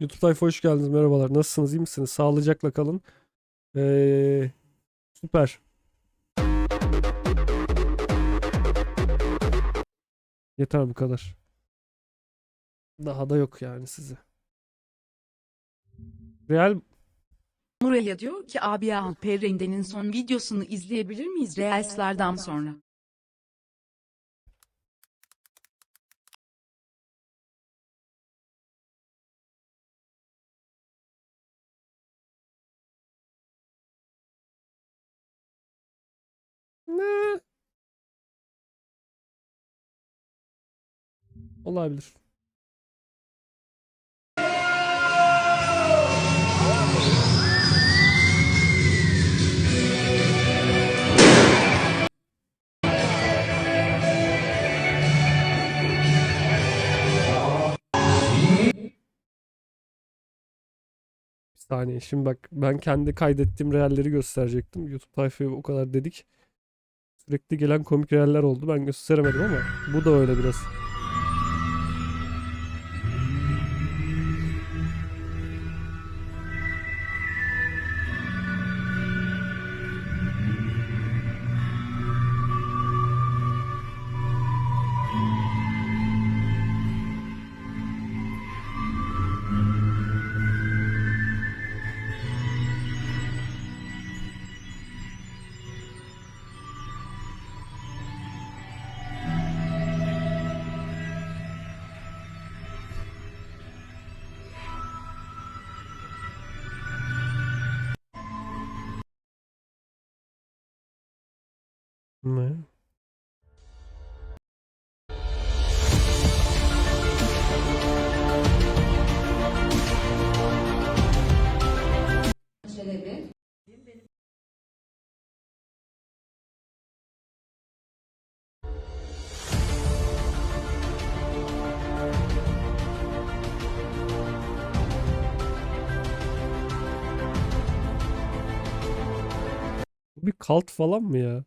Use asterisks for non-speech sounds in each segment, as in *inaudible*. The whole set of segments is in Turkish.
YouTube tayfa hoş geldiniz. Merhabalar. Nasılsınız? iyi misiniz? Sağlıcakla kalın. Ee, süper. Yeter bu kadar. Daha da yok yani size. Real Nuraya diyor ki abi Alper Rende'nin son videosunu izleyebilir miyiz Reels'lerden sonra? Olabilir. Saniye. Şimdi bak ben kendi kaydettiğim realleri gösterecektim. YouTube tayfaya o kadar dedik. Sürekli gelen komik realler oldu. Ben gösteremedim ama bu da öyle biraz. Ne? Çelebi. Bu bir kalt falan mı ya?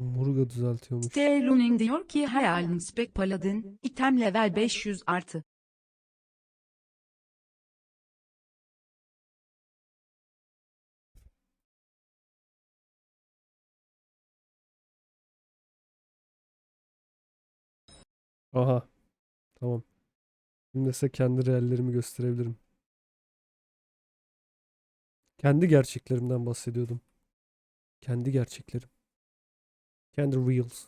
Murga düzeltiyormuş. Stay Luning diyor ki hayalin spek paladin, item level 500 artı. Aha. Tamam. Şimdi size kendi reallerimi gösterebilirim. Kendi gerçeklerimden bahsediyordum. Kendi gerçeklerim. Kendi reels.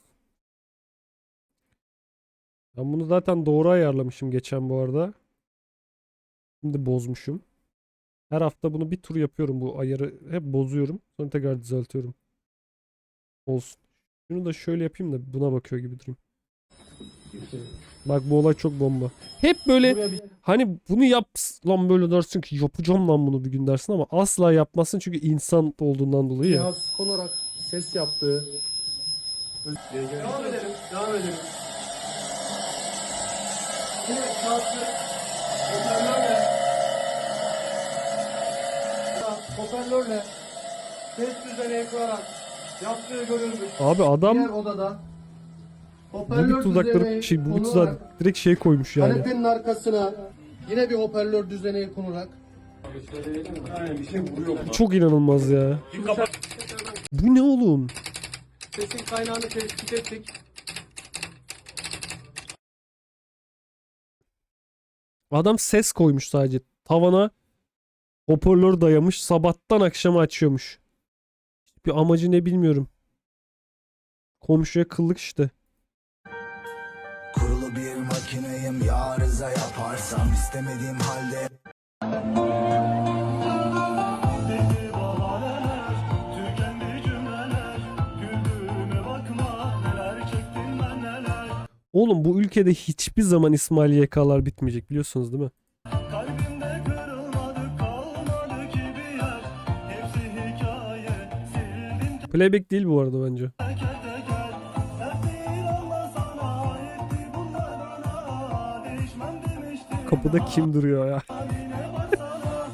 Ben bunu zaten doğru ayarlamışım geçen bu arada. Şimdi bozmuşum. Her hafta bunu bir tur yapıyorum bu ayarı. Hep bozuyorum. Sonra tekrar düzeltiyorum. Olsun. Şunu da şöyle yapayım da buna bakıyor gibi durayım. Bak bu olay çok bomba. Hep böyle hani bunu yap lan böyle dersin ki yapacağım lan bunu bir gün dersin ama asla yapmazsın çünkü insan olduğundan dolayı ya. Cihaz konarak ses yaptığı. Devam edelim, devam edelim. Yine kağıtlı hoparlörle hoparlörle ses düzeni kurarak yaptığı görülmüş. Abi adam Diğer odada hoparlör bir tuzakları şey bu bir tuzak direkt şey koymuş yani. kanepenin arkasına yine bir hoparlör düzeneği konularak Çok inanılmaz ya. Bu ne oğlum? Sesin kaynağını tespit ettik. Adam ses koymuş sadece. Tavana hoparlör dayamış. Sabahtan akşama açıyormuş. Bir amacı ne bilmiyorum. Komşuya kıllık işte. Kurulu bir makineyim ya arıza yaparsam istemediğim halde Oğlum bu ülkede hiçbir zaman İsmail YK'lar bitmeyecek biliyorsunuz değil mi? Playback değil bu arada bence. Kapıda kim duruyor ya?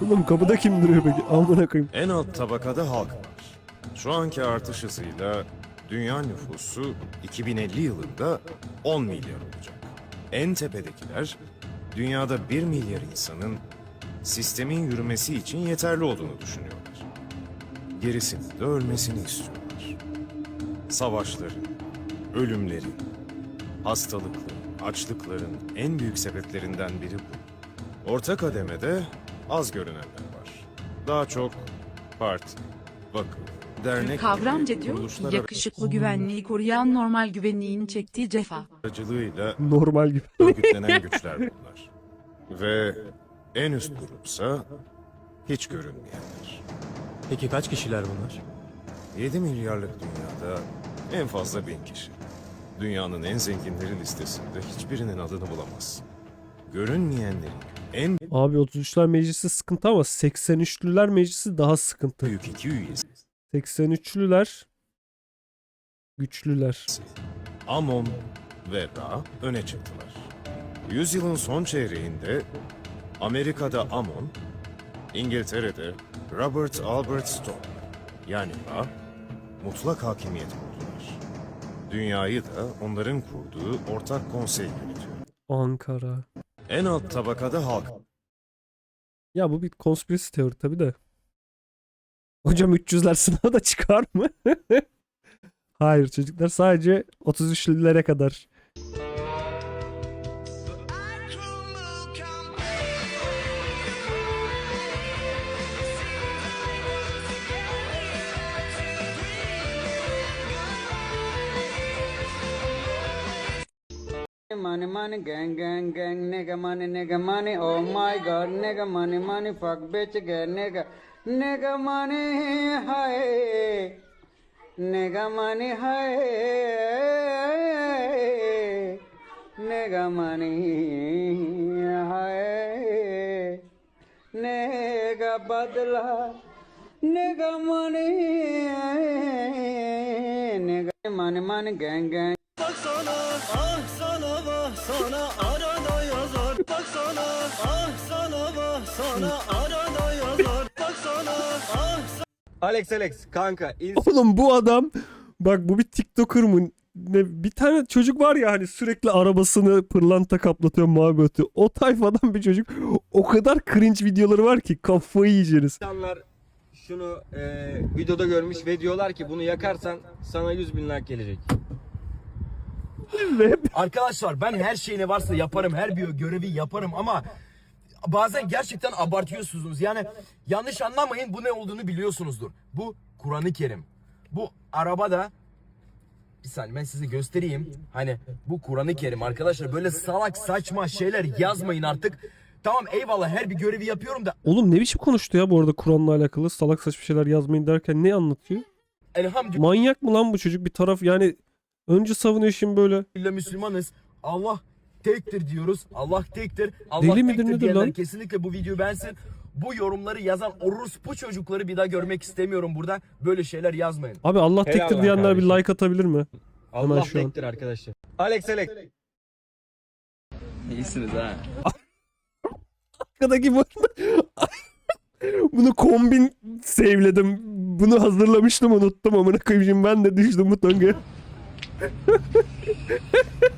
Oğlum kapıda kim duruyor peki? Amına koyayım. En alt tabakada halk var. Şu anki artış hızıyla Dünya nüfusu 2050 yılında 10 milyar olacak. En tepedekiler dünyada 1 milyar insanın sistemin yürümesi için yeterli olduğunu düşünüyorlar. Gerisinin de ölmesini istiyorlar. Savaşların, ölümlerin, hastalıkların, açlıkların en büyük sebeplerinden biri bu. Orta kademede az görünenler var. Daha çok parti, vakıf, dernek Kavramca diyor yakışıklı güvenliği koruyan normal güvenliğin çektiği cefa. aracılığıyla Normal gibi. örgütlenen güçler bunlar. Ve en üst grupsa hiç görünmeyenler. Peki kaç kişiler bunlar? 7 milyarlık dünyada en fazla bin kişi. Dünyanın en zenginleri listesinde hiçbirinin adını bulamazsın. Görünmeyenlerin en Abi 33'ler meclisi sıkıntı ama 83'lüler meclisi daha sıkıntı. büyük iki üyesi 83'lüler güçlüler. Amon ve Ra öne çıktılar. Yüzyılın son çeyreğinde Amerika'da Amon, İngiltere'de Robert Albert Stone yani Ra mutlak hakimiyet kurdular. Dünyayı da onların kurduğu ortak konsey yönetiyor. Ankara. En alt tabakada halk Ya bu bir konspirasi teori tabi de. Hocam 300'ler *laughs* sınava da çıkar mı? *laughs* Hayır çocuklar sadece 33'lülere kadar. Money, money, gang, gang, gang, nigga, money, nigga, money, oh my god, nigga, money, money, fuck, bitch, get nigga, nigga, money, hi, nigga, money, hi, nigga, money, hi, nigga, badla, nigga, money, nigga, money, money, gang, gang. Baksana ah sana vah sana arada yazar Baksana ah sana vah sana arada yazar Baksana ah Alex Alex kanka Oğlum bu adam bak bu bir TikToker mı? Ne, bir tane çocuk var ya hani sürekli arabasını pırlanta kaplatıyor ötü. O tayfadan bir çocuk. O kadar cringe videoları var ki kafayı yiyeceğiniz. insanlar şunu e, videoda görmüş ve diyorlar ki bunu yakarsan sana 100 bin like gelecek. Arkadaşlar ben her şeyine varsa yaparım, her bir görevi yaparım ama bazen gerçekten abartıyorsunuz. Yani yanlış anlamayın bu ne olduğunu biliyorsunuzdur. Bu Kur'an-ı Kerim. Bu arabada bir saniye ben size göstereyim. Hani bu Kur'an-ı Kerim arkadaşlar böyle salak saçma şeyler yazmayın artık. Tamam eyvallah her bir görevi yapıyorum da Oğlum ne biçim konuştu ya bu arada Kur'an'la alakalı salak saçma şeyler yazmayın derken ne anlatıyor? elhamdülillah Manyak mı lan bu çocuk bir taraf yani önce savunuyor şimdi böyle. Müslümanız. Allah tektir diyoruz. Allah tektir. Allah Deli midir tektir nedir diyenler lan? kesinlikle bu videoyu beğensin. Bu yorumları yazan orospu çocukları bir daha görmek istemiyorum burada. Böyle şeyler yazmayın. Abi Allah Helal tektir lan diyenler bir kardeşim. like atabilir mi? Hemen Allah şu an. tektir arkadaşlar. Alex Alex. Arkadaki bu *laughs* Bunu kombin save'ledim. Bunu hazırlamıştım unuttum amına koyayım şimdi ben de düştüm bu tongaya. *laughs*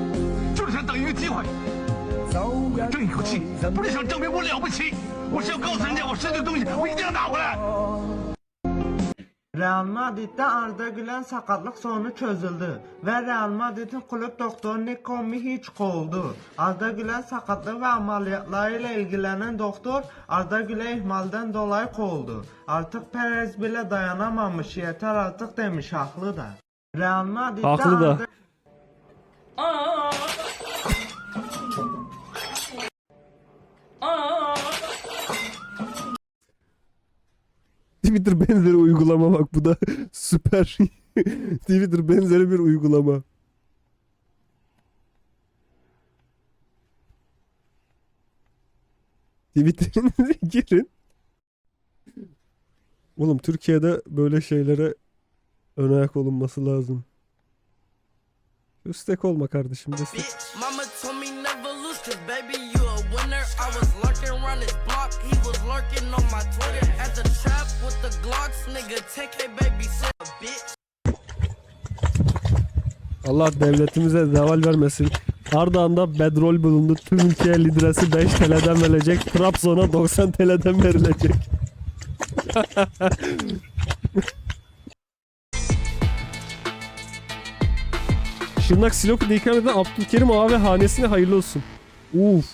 一个机会，争一口气，不是想证明我了不起，我是要告诉人家我失去的东西，我一定要拿回来。 Real Madrid'de Arda Güler sakatlık sorunu çözüldü ve Real Madrid'in kulüp doktoru Nico Mihic kovuldu. Arda Güler sakatlığı ve ameliyatlarıyla ilgilenen doktor Arda Güler ihmalden dolayı kovuldu. Artık Perez bile dayanamamış yeter artık demiş haklı da. Real Madrid'de Haklı da. Arda Twitter benzeri uygulama bak bu da *laughs* süper. *laughs* Twitter benzeri bir uygulama. Twitter'inize *laughs* girin. Oğlum Türkiye'de böyle şeylere ön ayak olunması lazım. Üstek olma kardeşim destek. Mama with the Glocks Nigga take a baby sit bitch Allah devletimize zeval vermesin. Ardahan'da bedrol bulundu. Tüm ülkeye lidrasi 5 TL'den verilecek. Trabzon'a 90 TL'den verilecek. Şırnak Silopi'de ikram eden Abdülkerim Ağa ve hanesine hayırlı olsun. Uf.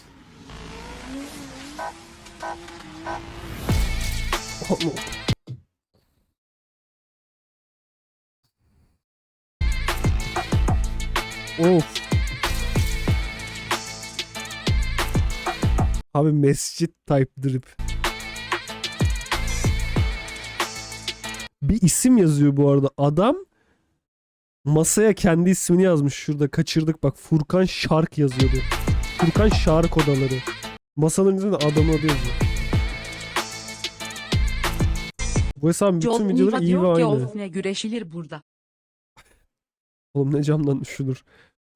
Of. Abi mescit type drip. Bir isim yazıyor bu arada. Adam masaya kendi ismini yazmış şurada. Kaçırdık bak. Furkan Şark yazıyordu. Furkan Şark odaları. Masanın üzerinde adamın adı yazıyor. Bu hesabın bütün videoları iyi ve aynı. güreşilir burada. Oğlum ne camdan düşünür.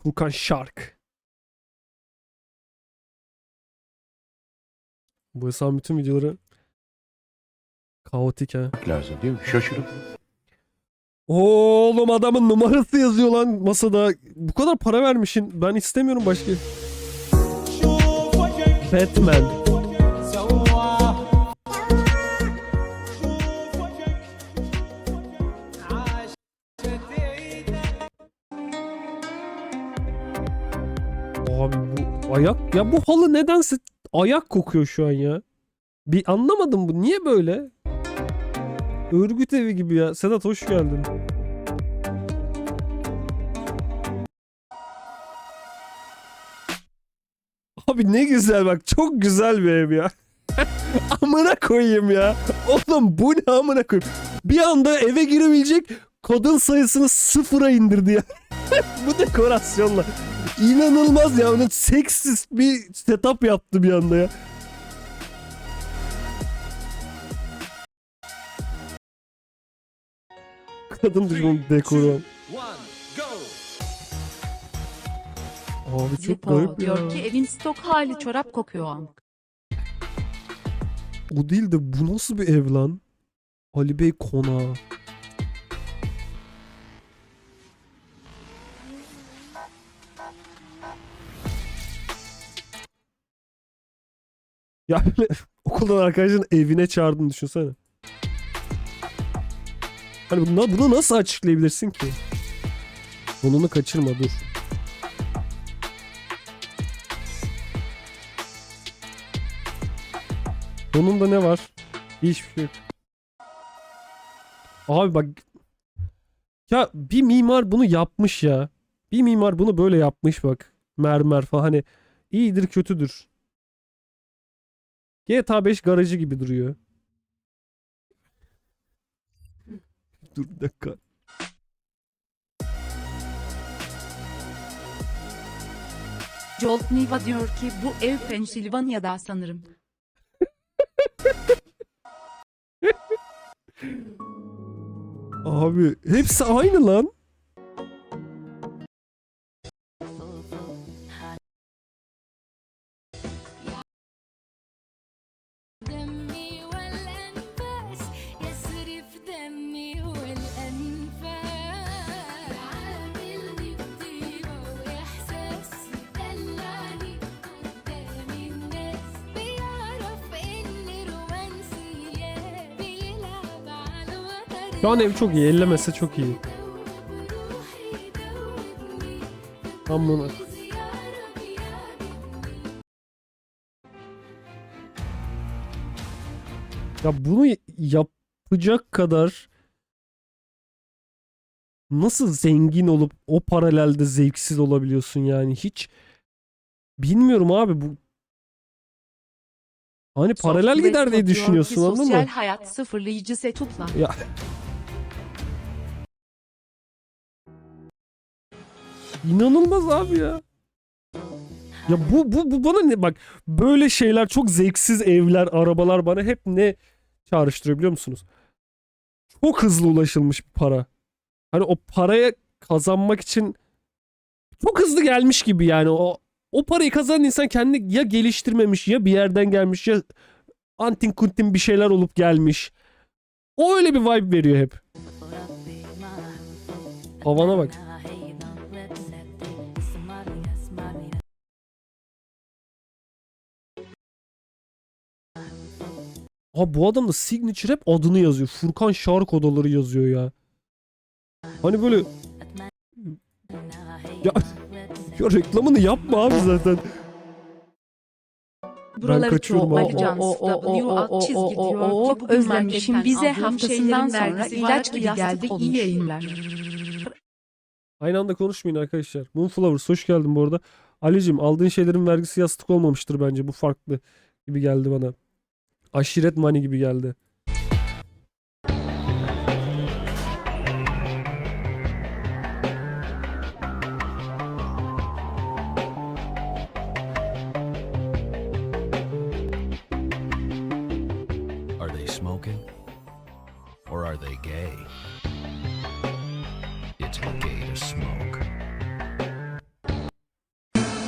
Furkan Şark. Bu hesabın bütün videoları kaotik ha. lazım değil mi? Şaşırıp Oğlum adamın numarası yazıyor lan masada. Bu kadar para vermişsin. Ben istemiyorum başka. Batman. Abi bu ayak ya bu halı nedense ayak kokuyor şu an ya. Bir anlamadım bu niye böyle? Örgüt evi gibi ya. Sedat hoş geldin. Abi ne güzel bak çok güzel bir ev ya. *laughs* amına koyayım ya. Oğlum bu ne amına koyayım. Bir anda eve girebilecek kadın sayısını sıfıra indirdi ya. *laughs* bu dekorasyonla. İnanılmaz ya. Onun seksist bir setup yaptı bir anda ya. Kadın düşmanı dekoru. Abi çok Zippo garip ya. diyor ki evin stok hali çorap kokuyor amk. O değil de bu nasıl bir ev lan? Ali Bey konağı. Ya böyle *laughs* okuldan arkadaşın evine çağırdığını düşünsene. Hani bunu, bunu nasıl açıklayabilirsin ki? Sonunu kaçırma dur. Sonunda ne var? Hiçbir şey yok. Abi bak. Ya bir mimar bunu yapmış ya. Bir mimar bunu böyle yapmış bak. Mermer falan hani iyidir kötüdür. GTA 5 garajı gibi duruyor. *laughs* Dur bir dakika. Joel Niva diyor ki bu ev Pennsylvania'da sanırım. Abi hepsi aynı lan. Şu an ev çok iyi. Ellemese çok iyi. Tam bunu... Ya bunu yapacak kadar nasıl zengin olup o paralelde zevksiz olabiliyorsun yani hiç bilmiyorum abi bu hani paralel gider diye düşünüyorsun anladın mı? Sosyal hayat sıfırlayıcı setupla. Ya *laughs* İnanılmaz abi ya. Ya bu, bu, bu bana ne bak böyle şeyler çok zevksiz evler, arabalar bana hep ne çağrıştırıyor biliyor musunuz? Çok hızlı ulaşılmış bir para. Hani o paraya kazanmak için çok hızlı gelmiş gibi yani o o parayı kazanan insan kendini ya geliştirmemiş ya bir yerden gelmiş ya antin kuntin bir şeyler olup gelmiş. O öyle bir vibe veriyor hep. Havana bak. Abi bu adam da signature hep adını yazıyor. Furkan Şark odaları yazıyor ya. Hani böyle ya, *laughs* ya reklamını yapma abi zaten. Buraları kaçıyorum çok abi. bakacağım. O, o, o, o, o, özlemişim. Bize haftasından sonra ilaç gibi yastık geldi. olmuş. İyi yayınlar. Aynı anda konuşmayın arkadaşlar. Moonflowers hoş geldin bu arada. Ali'cim aldığın şeylerin vergisi yastık olmamıştır bence. Bu farklı gibi geldi bana. Aşiret money gibi geldi. Are they smoking? Or are they gay? It's gay to smoke.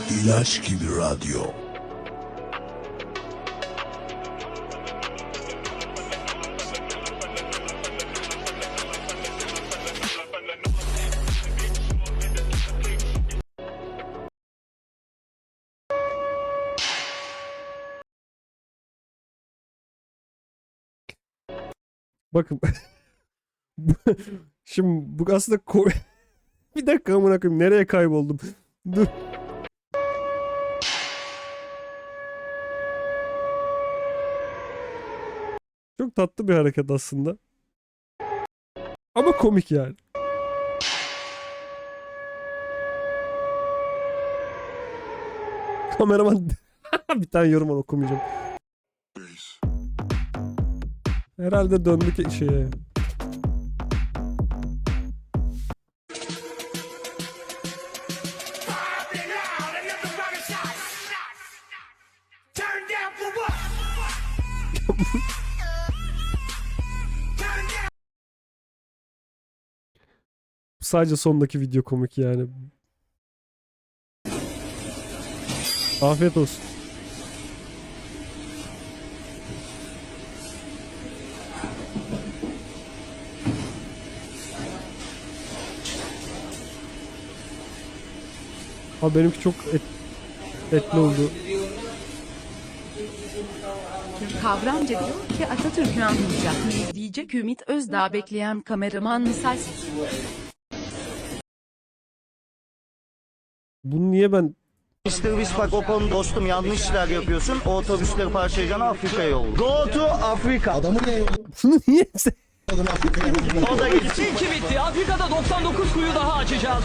İlaç gibi radyo. Bakın. *laughs* Şimdi bu aslında ko- *laughs* bir dakika amına koyayım nereye kayboldum? Dur. Çok tatlı bir hareket aslında. Ama komik yani. Kameraman *laughs* bir tane yorum okumayacağım. Herhalde döndük şeye. *laughs* Sadece sondaki video komik yani. Afiyet olsun. Abi benimki çok et, etli oldu. Kavramca diyor ki Atatürk'ü anlayacak mıyız diyecek Ümit Özdağ bekleyen kameraman misal Bunu niye ben Mr. Bak o konu dostum yanlış işler yapıyorsun. O otobüsleri parçalayacağını Afrika'ya yolla. Go to Afrika. *laughs* bunu niye O da gitsin. bitti. Afrika'da 99 kuyu daha açacağız.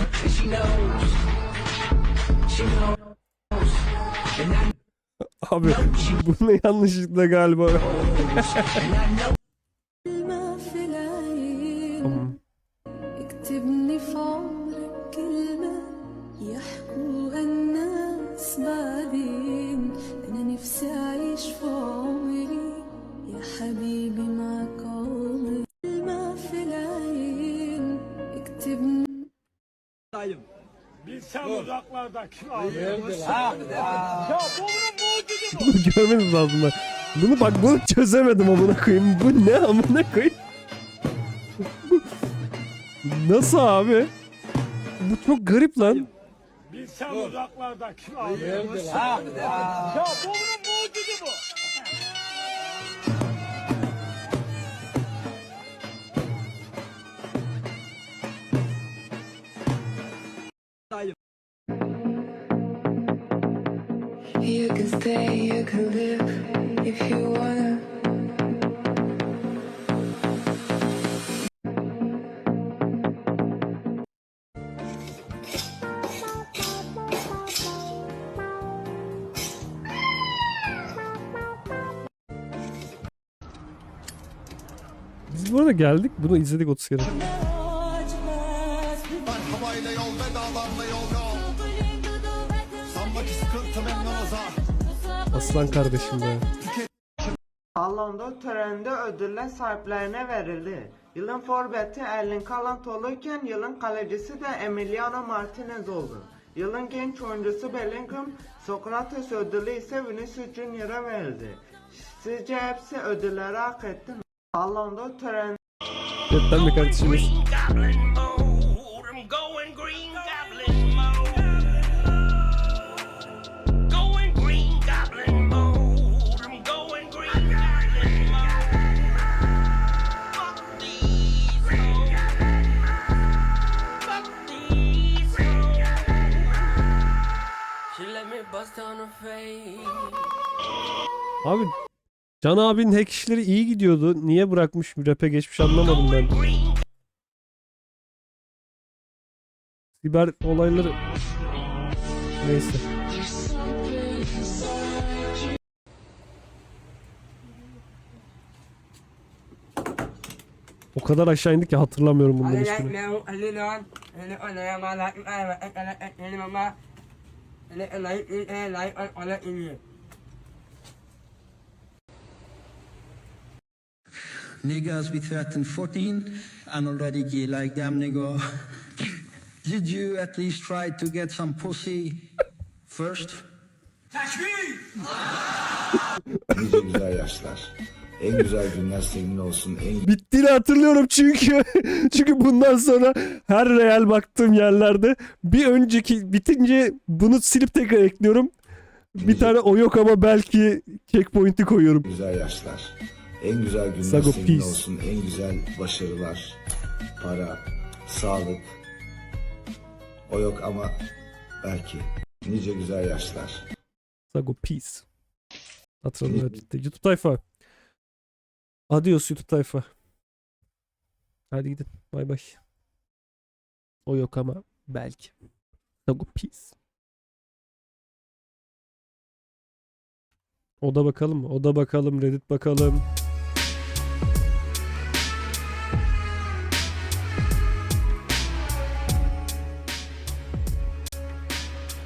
Abi bunu yanlışlıkla galiba. اكتبني في عمرك كلمة يحكوها الناس بعدين أنا نفسي أعيش في عمري يا حبيبي معك عمري ما في العين اكتبني Bunu görmeniz lazım ben. Bunu bak bunu çözemedim amına koyayım. Bu ne amına koyayım? *laughs* Nasıl abi? Bu çok garip lan. You Biz bu arada geldik. Bunu izledik 30 kere. Aslan kardeşim be. Salonda törende ödüller sahiplerine verildi. Yılın forveti Erling Haaland olurken yılın kalecisi de Emiliano Martinez oldu. Yılın genç oyuncusu Bellingham, Sokrates ödülü ise Vinicius Junior'a verildi. Sizce hepsi ödülleri hak etti mi? Salonda törende Cidden mi kardeşimiz? Abi Can abinin hack işleri iyi gidiyordu. Niye bırakmış rap'e geçmiş anlamadım ben. Siber olayları... Neyse. O kadar aşağı indik ki hatırlamıyorum bunların hiçbirini. Niggas be 13, 14 and already gay like them nigga. *laughs* Did you at least try to get some pussy first? Nice güzel yaşlar. En güzel günler senin olsun. En Bittiğini hatırlıyorum çünkü. *laughs* çünkü bundan sonra her real baktığım yerlerde bir önceki bitince bunu silip tekrar ekliyorum. Bir tane o yok ama belki checkpoint'i koyuyorum. güzel yaşlar. En güzel günler Sago senin peace. olsun. En güzel başarılar. Para, sağlık. O yok ama belki. Nice güzel yaşlar. Sago peace. Hatırladım evet. YouTube tayfa. Adios YouTube tayfa. Hadi gidin. Bay bay. O yok ama belki. Sago peace. Oda bakalım? Oda bakalım. Reddit bakalım.